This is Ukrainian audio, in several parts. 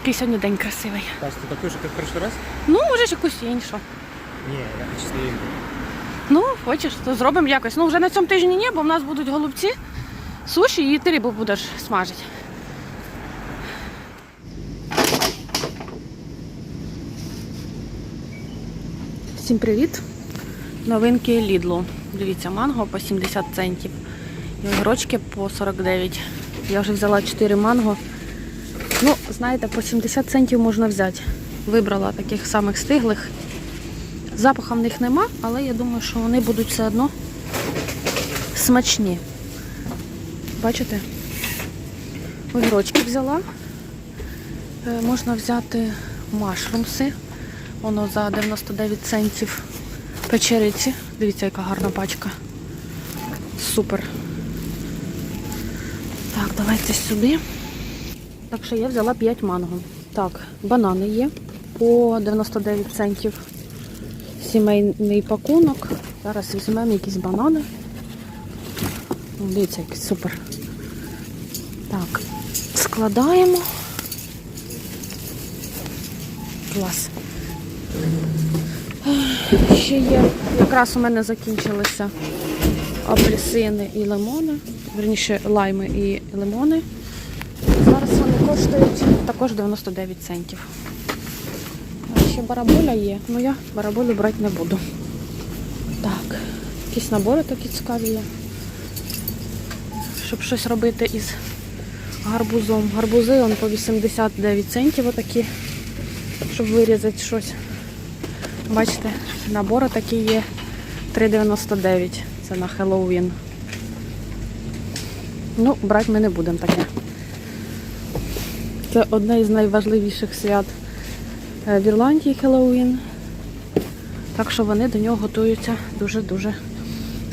Який сьогодні день красивий. Пасту такую же, как в прошлый раз? Ну, може ж якусь іншу. Не, я хочу сливинку. Ну, хочеш, то зробимо якось. Ну, вже на цьому тижні ні, бо в нас будуть голубці, суші і ти рибу будеш смажити. Всім привіт! Новинки Лідлу. Дивіться, манго по 70 центів. І огірочки по 49. Я вже взяла 4 манго. Ну, знаєте, по 70 центів можна взяти. Вибрала таких самих стиглих. Запаху в них нема, але я думаю, що вони будуть все одно смачні. Бачите? Огірочки взяла. Е, Можна взяти машрумси. Воно за 99 центів. Печериці. Дивіться, яка гарна пачка. Супер. Так, давайте сюди. Так що я взяла 5 манго. Так, банани є по 99 центів. Сімейний пакунок. Зараз візьмемо якісь банани. Дивіться, який супер. Так, складаємо. Клас. Ще є. Якраз у мене закінчилися апельсини і лимони. Верніше лайми і лимони. Коштують також 99 центів. А ще бараболя є, але я бараболю брати не буду. Так, якісь набори такі цікаві є. Щоб щось робити із гарбузом. Гарбузи он по 89 центів отакі, щоб вирізати щось. Бачите, набори такі є 3,99. Це на Хеллоуін. Ну, брати ми не будемо таке. Це одне із найважливіших свят е, в Ірландії Хеллоуін. Так що вони до нього готуються дуже-дуже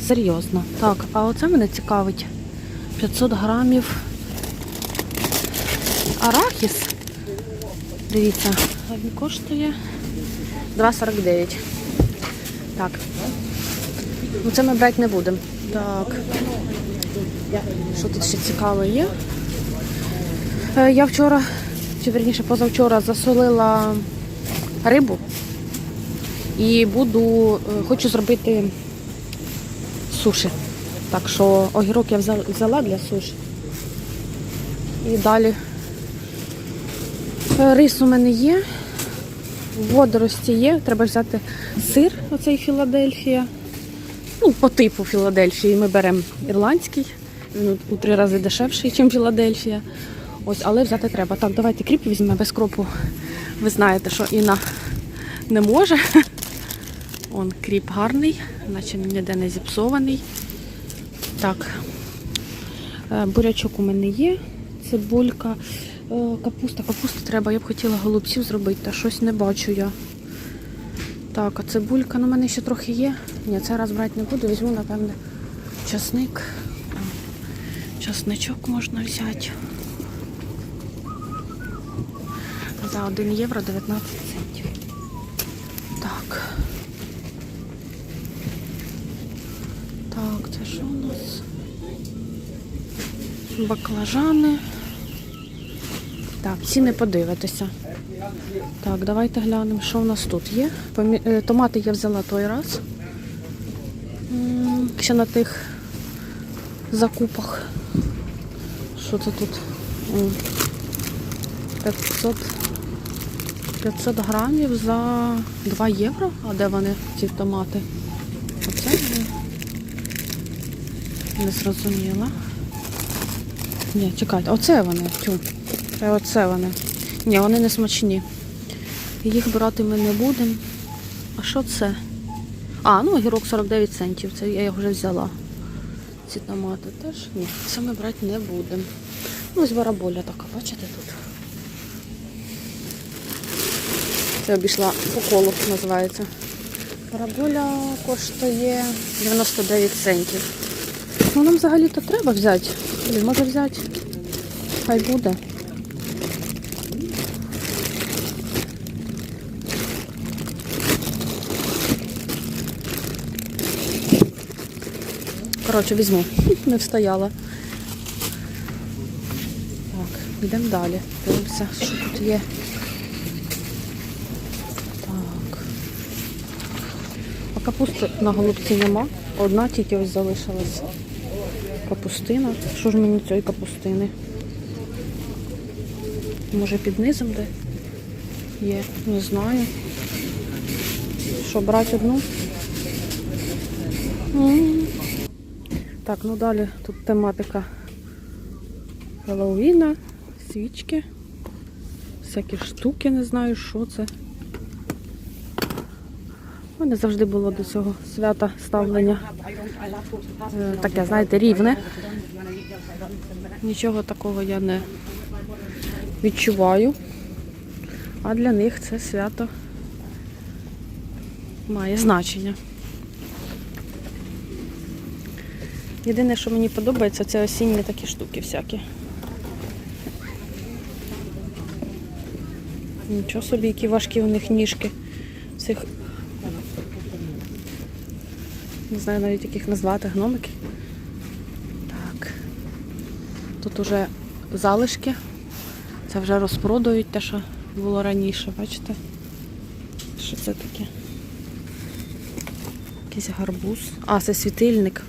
серйозно. Так, а оце мене цікавить. 500 грамів арахіс. Дивіться, він коштує 2,49. Так. Ну це ми брати не будемо. Так. Що тут ще цікаве є? Е, Я вчора, чи верніше позавчора, засолила рибу і буду, е, хочу зробити суші. Так що огірок я взяла- для суші. І далі е, рис у мене є, водорості є, треба взяти сир, оцей Філадельфія. Ну, по типу Філадельфії ми беремо ірландський. Він у три рази дешевший, ніж Філадельфія. Ось, але взяти треба. Так, давайте кріп візьмемо без кропу. Ви знаєте, що Інна не може. Он кріп гарний, наче ніде не зіпсований. Так. Е, Бурячок у мене є, цибулька, е, капуста. Капусту треба, я б хотіла голубців зробити, та щось не бачу я. Так, а цибулька, ну в мене ще трохи є. Ні, цей раз брати не буду, візьму, напевне, часник. Часничок можна взяти. За 1 євро 19 центів. Так. Так, це що у нас? Баклажани. Так, ціни подивитися. Так, давайте глянемо, що в нас тут є. Е, Томати я взяла той раз. Ще на тих закупах. Що це тут? 500, 500 грамів за 2 євро. А де вони, ці томати? Оце вони? Не зрозуміла. Ні, чекайте, оце вони. Тю. Е, Оце вони. Ні, вони не смачні. Їх брати ми не будемо. А що це? А, ну огірок 49 центів. Це я його вже взяла. Ці томати теж? Ні, це ми брати не будемо. Ну, ось бараболя така, бачите тут. Це обійшла по колу, називається. Бараболя коштує 99 центів. Ну нам взагалі-то треба взяти. Блін, може взяти. Хай буде. Коротше, візьму. Не встояла. Так. Йдемо далі. Дивимося, що тут є. Так. А капусти на голубці нема. Одна тільки ось залишилась. Капустина. Що ж мені цієї капустини? Може під низом де? Є, не знаю. Що, брати одну? М. Так, ну далі тут тематика Хеллоуіна, свічки, всякі штуки, не знаю, що це. У мене завжди було до цього свята ставлення. Е, Таке, знаєте, рівне. Нічого такого я не відчуваю. А для них це свято має значення. Єдине, що мені подобається, це осінні такі штуки всякі. Нічого собі, які важкі у них ніжки. Цих. Не знаю навіть як їх назвати, гномики. Так. Тут уже залишки. Це вже розпродають те, що було раніше, бачите? Що це таке? Якийсь гарбуз. А, це світильник.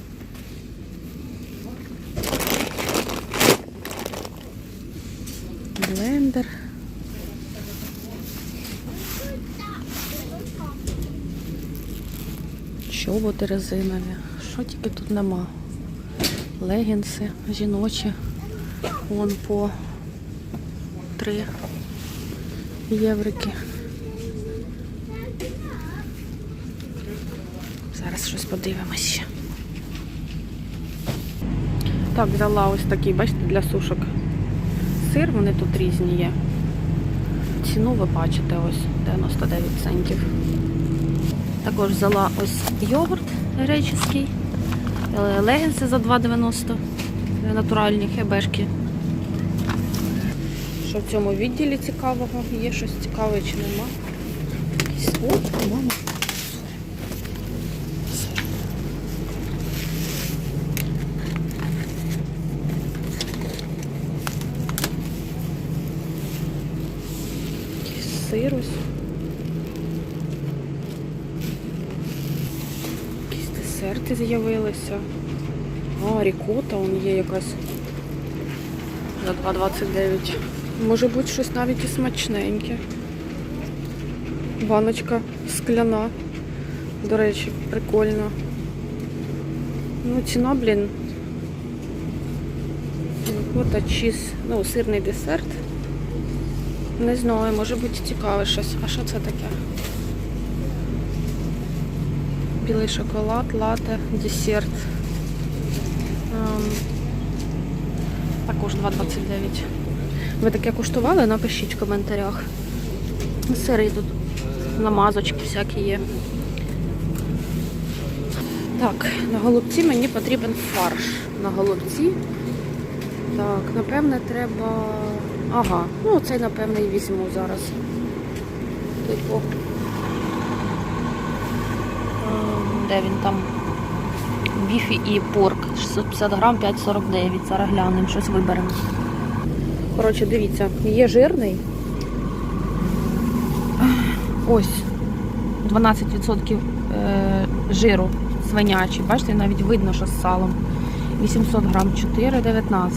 Чоботи резинові. Що тільки тут нема? Легінси жіночі. Вон по 3 єврики. Зараз щось подивимось ще. Так, взяла ось такий, бачите, для сушок сир, вони тут різні є. Ціну ви бачите, ось 99 центів. Також взяла ось йогурт греческий, легенси легінси за 2,90, е, натуральні хебешки. Що в цьому відділі цікавого? Є щось цікаве чи нема? Якийсь от, по-моєму. Сир. Якийсь сир ось. Якісь десерти з'явилися. А, рікота он є якась. За 2,29. Може бути щось навіть і смачненьке. Баночка скляна. До речі, прикольно. Ну, ціна, блін. Рікота, чіз. Ну, сирний десерт. Не знаю, може бути цікаве щось. А що це таке? Білий шоколад, лате, десерт. Також 2,29. Ви таке куштували? Напишіть в коментарях. Сири тут, намазочки всякі є. Так, на голубці мені потрібен фарш. На голубці. Так, напевне, треба. Ага, ну цей, напевне, і візьму зараз. Типу. Ем, Де він там? Біфі і порк. 650 грам 5,49. Зараз глянемо, щось виберемо. Коротше, дивіться, є жирний. Ось. 12% е, жиру свинячий. Бачите, навіть видно, що з салом. 800 грам 4,19.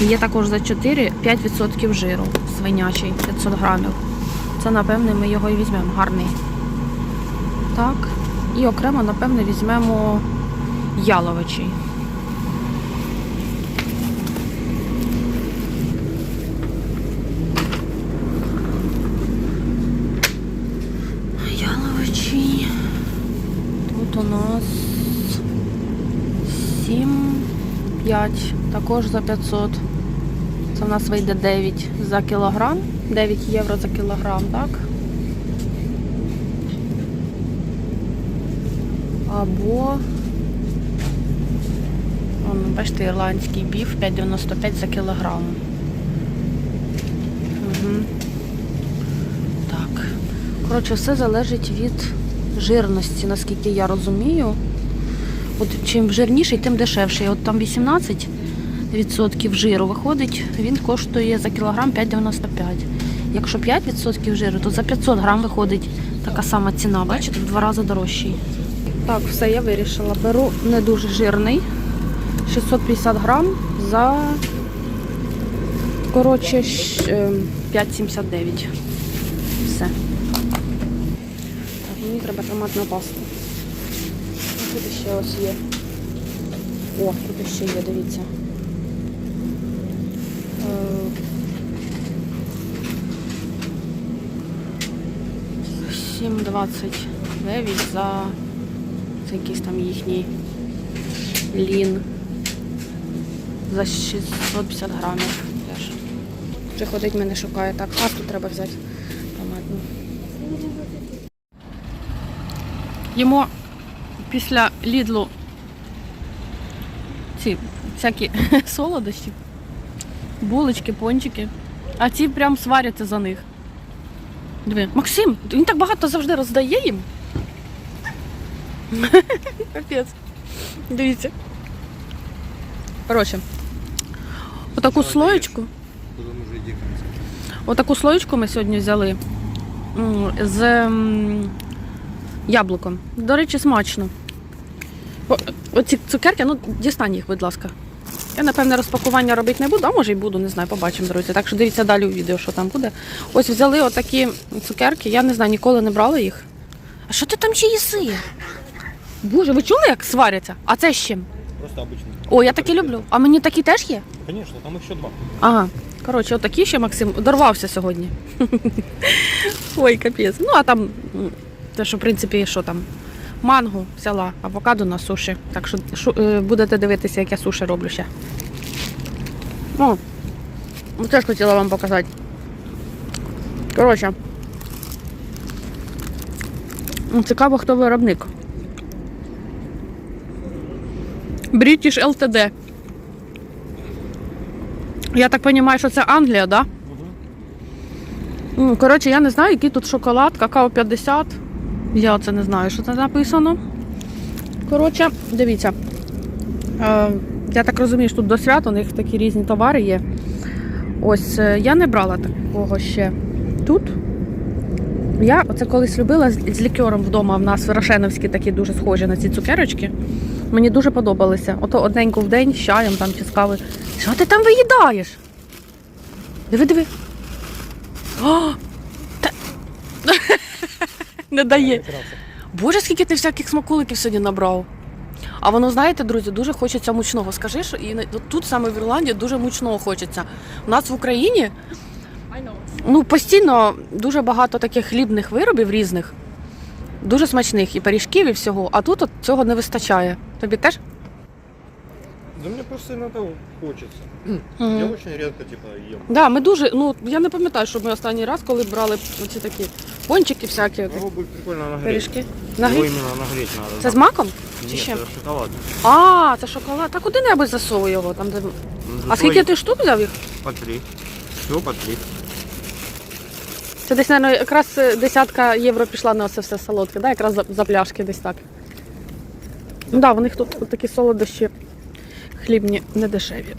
І є також за 4 5% жиру свинячий 500 грамів. Це, напевне, ми його і візьмемо. Гарний. Так. І окремо, напевне, візьмемо яловичий. Яловичий. Тут у нас 7, 5, також за 500. Це в нас вийде 9 за кілограм. 9 євро за кілограм, так? Або, Вон, бачите, ірландський біф 5,95 за кілограм. Угу. Так. Коротше, все залежить від жирності, наскільки я розумію. От чим жирніший, тим дешевший. От там 18, відсотків жиру виходить, він коштує за кілограм 5,95. Якщо 5% жиру, то за 500 грам виходить така сама ціна. Бачите, в два рази дорожчий. Так, все, я вирішила. Беру не дуже жирний. 650 грам за коротше е, 5,79. Все. Так, мені треба томатну пасту. А Тут ще ось є. О, тут ще є, дивіться. Е, 7,29 за це якийсь там їхній лін. За 650 грамів теж. Вже ходить мене шукає. Так, пасту треба взяти томатну. Їмо після лідлу ці всякі солодощі, булочки, пончики. А ці прям сваряться за них. Диви, Максим, він так багато завжди роздає їм. Капець. Дивіться. Коротше. Отаку слоєчку. Отаку слоєчку ми сьогодні взяли з яблуком. До речі, смачно. Оці цукерки, ну дістань їх, будь ласка. Я, напевне, розпакування робити не буду, а може й буду, не знаю, побачимо, друзі. Так що дивіться далі у відео, що там буде. Ось взяли отакі цукерки, я не знаю, ніколи не брала їх. А що ти там ще їси? Боже, ви чули, як сваряться? А це з чим? Просто обычный. О, я такі люблю. А мені такі теж є? Конечно, там еще два. Ага. Коротше, отакі ще Максим дорвався сьогодні. Ой, капець. Ну, а там, те, що, в принципі, що там? Манго взяла, авокадо на суші. Так що шу- е, будете дивитися, як я суші роблю ще. О, ну, теж хотіла вам показати. Коротше. Цікаво, хто виробник. British LTD. Я так розумію, що це Англія, так? Да? Коротше, я не знаю, який тут шоколад, какао 50. Я це не знаю, що це написано. Коротше, дивіться. Е, я так розумію, що тут до свят у них такі різні товари є. Ось е, я не брала такого ще тут. Я оце колись любила з лікером вдома. В нас Ворошеновські такі дуже схожі на ці цукерочки. Мені дуже подобалися. Ото одненько в день з чаєм там чи з кави. Що ти там виїдаєш? Диви, диви. О, та... Не дає. Боже, скільки ти всяких смаколиків сьогодні набрав. А воно, знаєте, друзі, дуже хочеться мучного. Скажи, що і тут саме в Ірландії дуже мучного хочеться. У нас в Україні ну, постійно дуже багато таких хлібних виробів різних, дуже смачних і пиріжків, і всього. А тут от цього не вистачає. Тобі теж? Да мне просто иногда хочется. Мгм. Я очень редко типа ем. Да, ми дуже. Ну я не пам'ятаю, що ми останній раз, коли брали оці такі пончики, всякі Его будет прикольно нагреть. пиріжки. Его Нагрі... именно нагреть надо. Це з маком? Чи ще? это шоколад. А, це шоколад. Та куди-небудь засовуй його там, де. Ну, А скільки ти штук взяв їх? По три. Все по три. Це десь, мабуть, якраз е, десятка євро пішла на це все солодке, да? якраз за, за пляшки десь так. Ну да, в них тут такі солодощі хлібні не дешеві.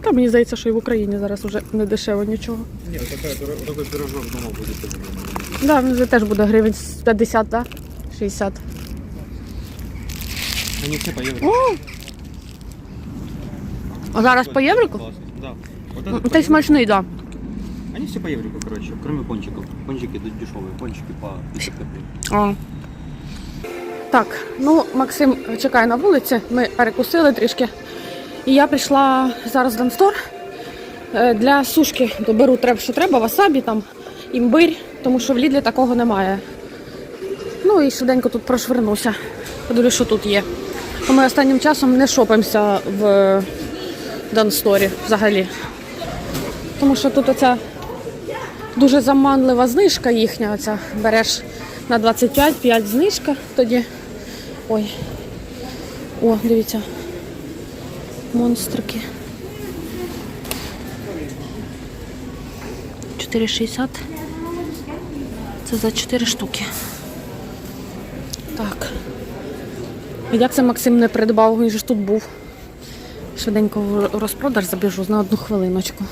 Та мені здається, що і в Україні зараз вже не дешево нічого. Нет, такая, такой пирожок дома будет. Да, він вже теж буде гривень 50, да? 60. Они все по евро. А зараз по єврику? По Та й смачний, так. Да. Они все по еврику, короче, кроме пончиков. Пончики дешевые, пончики по 50 копеек. Так, ну Максим чекає на вулиці. Ми перекусили трішки. І я прийшла зараз в Данстор Е, для сушки. Доберу треба, що треба, васабі, там, імбирь, тому що в Лідлі такого немає. Ну і швиденько тут прошвернуся. Подивлюсь, що тут є. Ми останнім часом не шопимося в Дансторі взагалі. Тому що тут оця дуже заманлива знижка їхня. Оця береш на 25, 5 знижка тоді. Ой. О, дивіться. Монстрики. 4,60. Це за 4 штуки. Так. Як це Максим не придбав? Він ж тут був. Швиденько розпродаж забіжу на одну хвилиночку.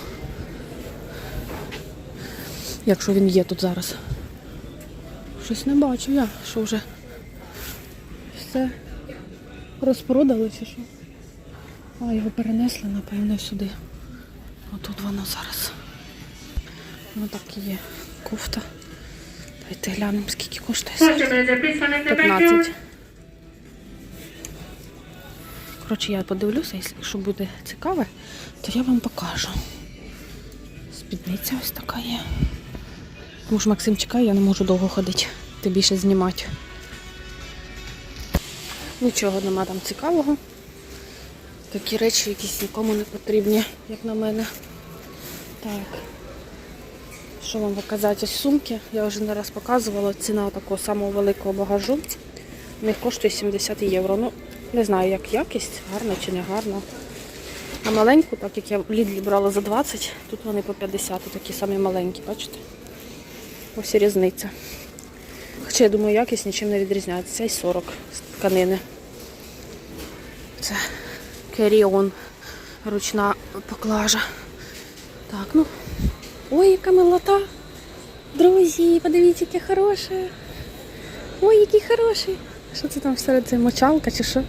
Якщо він є тут зараз. Щось не бачу я, що вже все розпродали чи що. А, його перенесли, напевно, сюди. Отут воно зараз. Ну так і є. Кофта. Давайте глянемо, скільки коштує. Door. 15. Коротше, я подивлюся, якщо буде цікаве, то я вам покажу. Спідниця ось така є. Тому Максим чекає, я не можу довго ходити, тим більше знімати. Нічого нема там цікавого. Такі речі якісь нікому не потрібні, як на мене. Так. Що вам показати? Ось сумки. Я вже не раз показувала. Ціна такого самого великого багажу. У них коштує 70 євро. Ну, не знаю, як якість, гарна чи не гарна. А маленьку, так як я в Лідлі брала за 20, тут вони по 50, такі самі маленькі, бачите? Ось і різниця. Хоча я думаю, якість нічим не відрізняється. Цей 40 з тканини. Це керіон, ручна поклажа. Так, ну. Ой, яка милота. Друзі, подивіться, яке хороше. Ой, який хороший. Що це там всередині? Це мочалка чи що?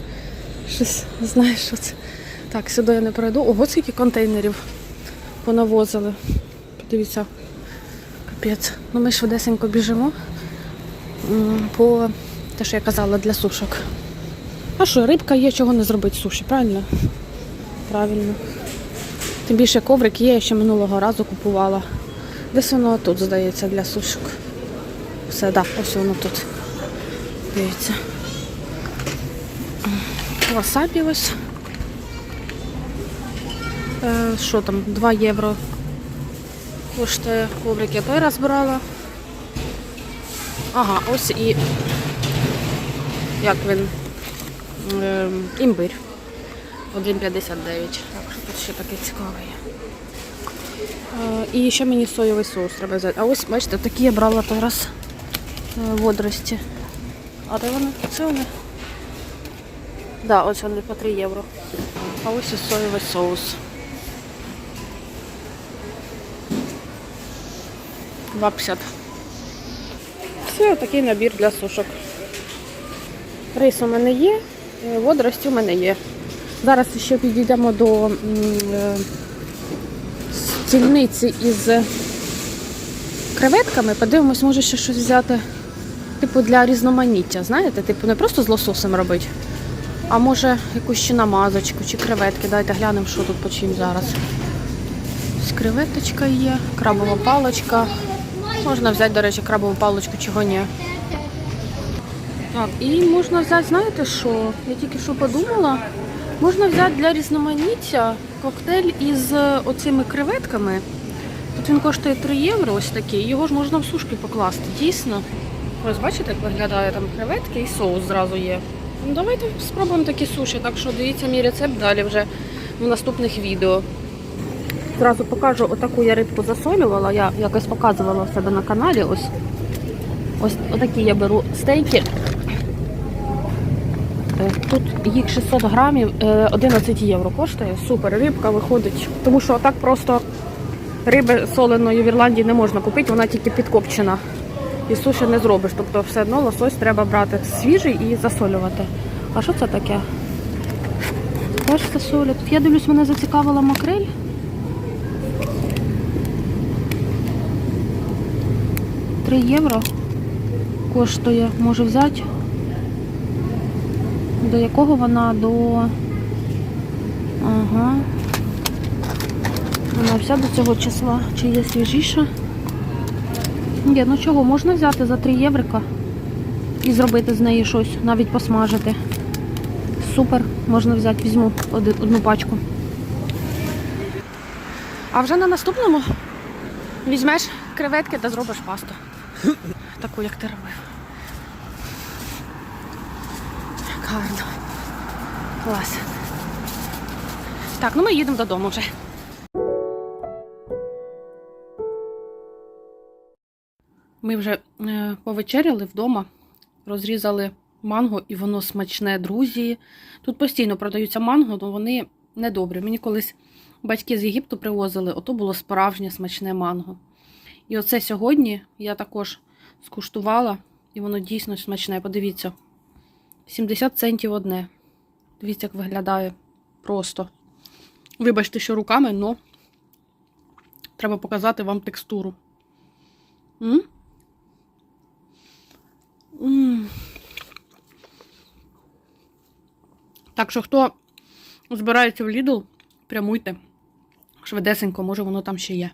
Щось не знаю, що це. Так, сюди я не пройду. Ого, скільки контейнерів понавозили. Подивіться. Капець. Ну ми швидесенько біжимо по те, що я казала, для сушок. А що, рибка є, чого не зробити суші, правильно? Правильно. Тим більше коврик є, я ще минулого разу купувала. Десь воно тут, здається, для сушок. Все, так, да, ось воно тут. Дивіться. Васабі ось. Е, що там, 2 євро коштує коврик. Я той раз брала. Ага, ось і як він? Е, імбир. 1,59. Так, що тут ще таке цікаве є. Е, І ще мені соєвий соус треба взяти. А ось, бачите, такі я брала той раз е, водорості. А де вони? Це вони? Так, да, ось вони по 3 євро. А ось і соєвий соус. 2,50. Все, такий набір для сушок. Рис у мене є, е, водорості у мене є. Зараз ще підійдемо до е, стільниці із креветками. Подивимось, може ще щось взяти, типу, для різноманіття. Знаєте, типу, не просто з лососем робити, а може якусь ще намазочку чи креветки. Дайте глянемо, що тут по чим зараз. Ось креветочка є, крабова паличка. Можна взяти, до речі, крабову паличку, чого ні. Так, і можна взяти, знаєте що? Я тільки що подумала. Можна взяти для різноманіття коктейль із е, оцими креветками. Тут він коштує 3 євро, ось такий. Його ж можна в сушки покласти, дійсно. Ось бачите, як виглядає там креветки і соус зразу є. Ну, давайте спробуємо такі суші, так що дивіться мій рецепт далі вже в наступних відео. Зразу покажу, отаку я рибку засолювала, я якось показувала в себе на каналі. Ось ось отакі я беру стейки. Е, Тут їх 600 грамів, е, 11 євро коштує. Супер, рибка виходить. Тому що так просто риби соленої в Ірландії не можна купити, вона тільки підкопчена. І суші не зробиш. Тобто все одно лосось треба брати свіжий і засолювати. А що це таке? Теж засолять. Я дивлюсь, мене зацікавила макрель. Три євро коштує. Може взяти. До якого вона до. Ага. Вона вся до цього числа. Чи є свіжіша? Ні, ну чого, можна взяти за 3 єврика і зробити з неї щось, навіть посмажити. Супер, можна взяти, візьму одну пачку. А вже на наступному візьмеш креветки та зробиш пасту. Таку, як ти робив. Гарно. Клас. Так, ну ми їдемо додому вже. Ми вже е, повечеряли вдома, розрізали манго, і воно смачне, друзі. Тут постійно продаються манго, але вони недобрі. Мені колись батьки з Єгипту привозили, ото було справжнє смачне манго. І оце сьогодні я також скуштувала, і воно дійсно смачне. Подивіться, 70 центів одне. Дивіться, як виглядає просто. Вибачте, що руками, але треба показати вам текстуру. М? М. Так що, хто збирається в Lidl, прямуйте. Швидесенько, може воно там ще є.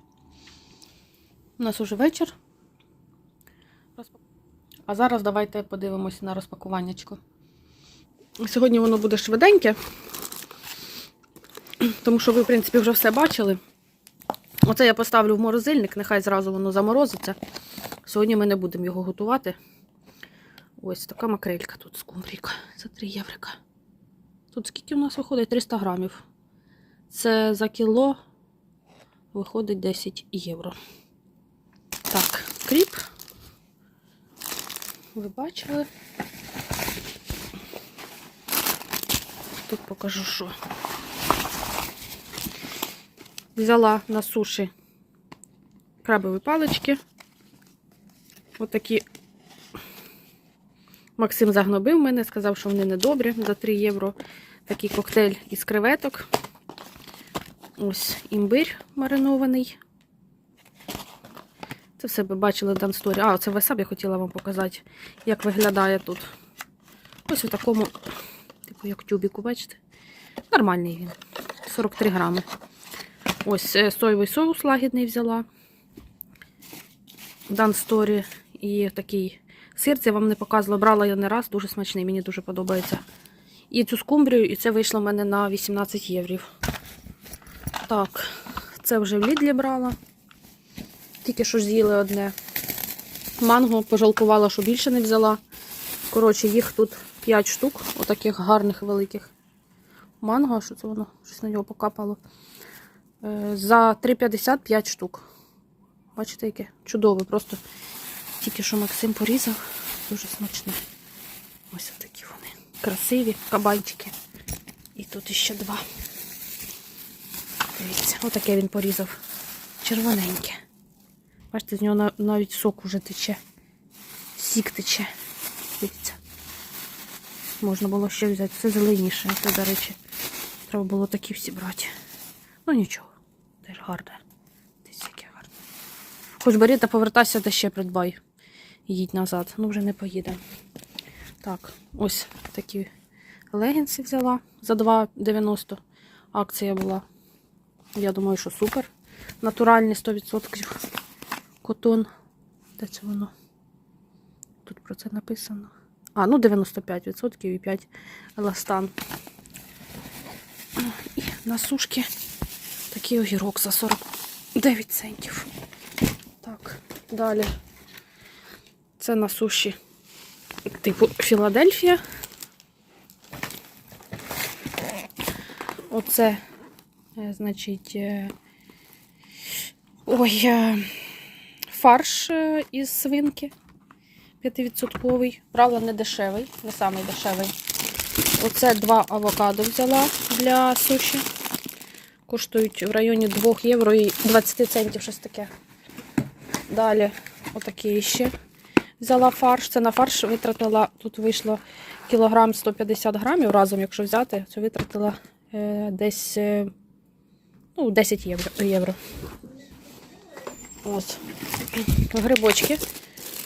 У нас уже вечір. А зараз давайте подивимося на розпакуваннячко. Сьогодні воно буде швиденьке, тому що ви, в принципі, вже все бачили. Оце я поставлю в морозильник, нехай зразу воно заморозиться. Сьогодні ми не будемо його готувати. Ось така макрелька тут скумбрійка за 3 єврика. Тут скільки у нас виходить? 300 грамів. Це за кіло виходить 10 євро. Так, кріп. Ви бачили? Тут покажу, що. Взяла на суші крабові палички. Отакі. Максим загнобив мене, сказав, що вони недобрі за 3 євро. Такий коктейль із креветок. Ось імбир маринований. Це все ви бачили Сторі. А, це васаб я хотіла вам показати, як виглядає тут. Ось у такому, типу, як тюбіку, бачите? Нормальний він. 43 грами. Ось е, соєвий соус лагідний взяла. Дансторі. І такий сир, це вам не показувала. Брала я не раз, дуже смачний, мені дуже подобається. І цю скумбрію, і це вийшло в мене на 18 єврів. Так, це вже в Лідлі брала. Тільки що ж з'їли одне. Манго пожалкувала, що більше не взяла. Коротше, їх тут 5 штук, отаких гарних великих. Манго, що це воно? Щось на нього покапало. Е, За 3,50 5 штук. Бачите, яке? Чудове. Просто тільки що Максим порізав. Дуже смачне. Ось такі вони. Красиві кабанчики. І тут іще два. Дивіться, отаке він порізав. Червоненьке. Бачите, з нього навіть сок уже тече. Сік тече. Дивіться. Можна було ще взяти. Це зеленіше. Це, до речі, треба було такі всі брати. Ну нічого. Теж гарне. Дивіться, яке гарне. Хоч бери та повертайся, та ще придбай. Їдь назад. Ну вже не поїде. Так, ось такі легінси взяла за 2,90. Акція була. Я думаю, що супер. Натуральний 100% котон. Де це воно? Тут про це написано. А, ну 95% і 5 еластан. І на сушки такий огірок за 49 центів. Так, далі. Це на суші типу Філадельфія. Оце, е, значить, е, ой, е, фарш е, із свинки 5%. Брала не дешевий, не самий дешевий. Оце два авокадо взяла для суші. Коштують в районі 2 євро і 20 центів щось таке. Далі, отакий ще взяла фарш. Це на фарш витратила, тут вийшло кілограм 150 грамів разом, якщо взяти, це витратила е, десь е, ну, 10 євро. євро. Ось. Грибочки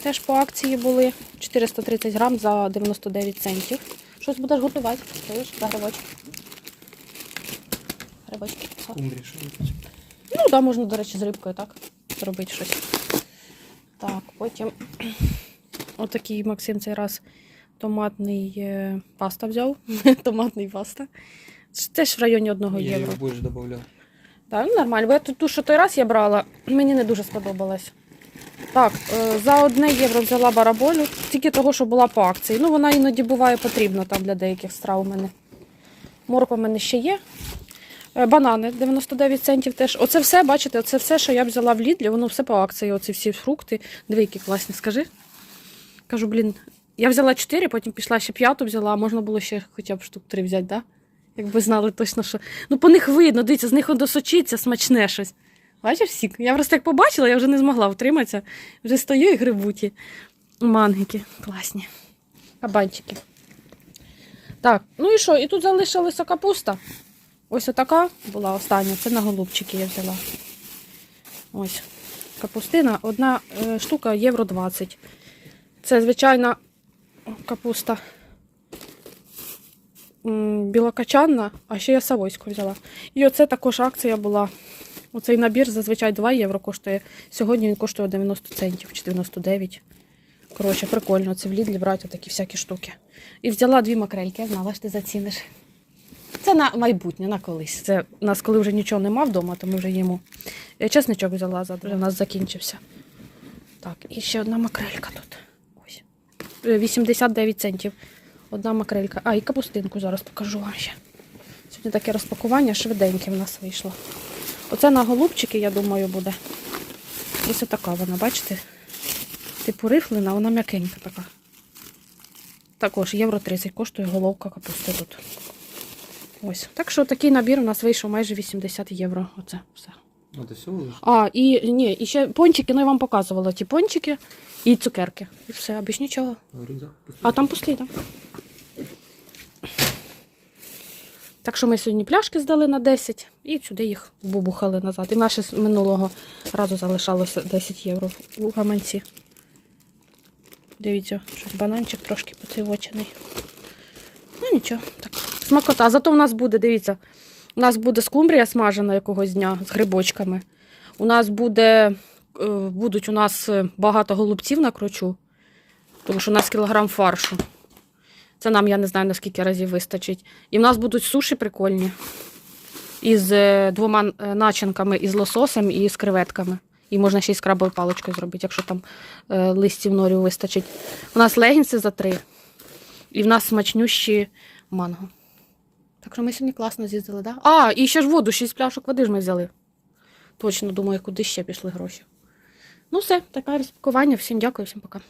теж по акції були. 430 грам за 99 центів. Щось будеш готувати? Чуєш? За грибочки. Грибочки. Ну, да, можна, до речі, з рибкою, так? Зробити щось. Так, потім отакий Максим цей раз томатний е, паста взяв. Томатний паста. Це Теж в районі 1 Я євро. його більше додавав. Так, ну нормально. Бо я ту, що той раз я брала, мені не дуже сподобалась. Так, е, за одне євро взяла бараболю, тільки того, що була по акції. Ну, вона іноді буває потрібна там для деяких страв у мене. Морква в мене ще є. Е, Банани 99 центів теж. Оце все, бачите, оце все, що я взяла в Лідлі, воно все по акції. Оці всі фрукти. Диви, які класні, скажи. Кажу, блін, я взяла 4, потім пішла ще п'яту взяла, а можна було ще хоча б штук 3 взяти, да? Якби знали точно, що. Ну, по них видно, дивіться, з них досочиться смачне щось. Бачиш сік? Я просто як побачила, я вже не змогла втриматися. Вже стою і грибу ті мангики. Класні. Кабанчики. Так, ну і що? І тут залишилася капуста. Ось отака була остання. Це на голубчики я взяла. Ось. Капустина. Одна е, штука євро 20. Це звичайна капуста білокачанна, а ще я савойську взяла. І оце також акція була. Оцей набір зазвичай 2 євро коштує. Сьогодні він коштує 90 центів чи 99. Коротше, прикольно, це в Лідлі брати такі всякі штуки. І взяла дві макрельки, я знала, що ти заціниш. Це на майбутнє, на колись. Це у нас, коли вже нічого нема вдома, то ми вже їмо. Я чесничок взяла, вже у нас закінчився. Так, і ще одна макрелька тут. Ось. Е, 89 центів. Одна макрелька. А, і капустинку зараз покажу вам ще. Сьогодні таке розпакування швиденьке в нас вийшло. Оце на голубчики, я думаю, буде. Ось така вона, бачите? Типу рифлена, вона м'якенька така. Також євро 30 коштує головка капусти тут. Ось. Так що такий набір у нас вийшов майже 80 євро. Оце все. Ну, все лиш? А, і ні, і ще пончики, ну я вам показувала ті пончики і цукерки. І все, а більш нічого. Рюкзак. А там пусті, так. Так що ми сьогодні пляшки здали на 10 і сюди їх бубухали назад. І наше з минулого разу залишалося 10 євро у гаманці. Дивіться, щось бананчик трошки поцивочений. Ну нічого, так. Смакота. Зато в нас буде, дивіться, у нас буде скумбрія смажена якогось дня з грибочками. У нас буде, е, будуть у нас е, багато голубців на крочу, тому що у нас кілограм фаршу. Це нам, я не знаю, наскільки разів вистачить. І в нас будуть суші прикольні. Із е, двома начинками, із лососем і з креветками. І можна ще й з крабовою паличкою зробити, якщо там листів норів вистачить. У нас легінси за три. І в нас смачнющі манго. Так що ми сьогодні класно з'їздили, так? Да? А, і ще ж воду, шість пляшок води ж ми взяли. Точно думаю, куди ще пішли гроші. Ну все, таке розпакування. Всім дякую, всім пока.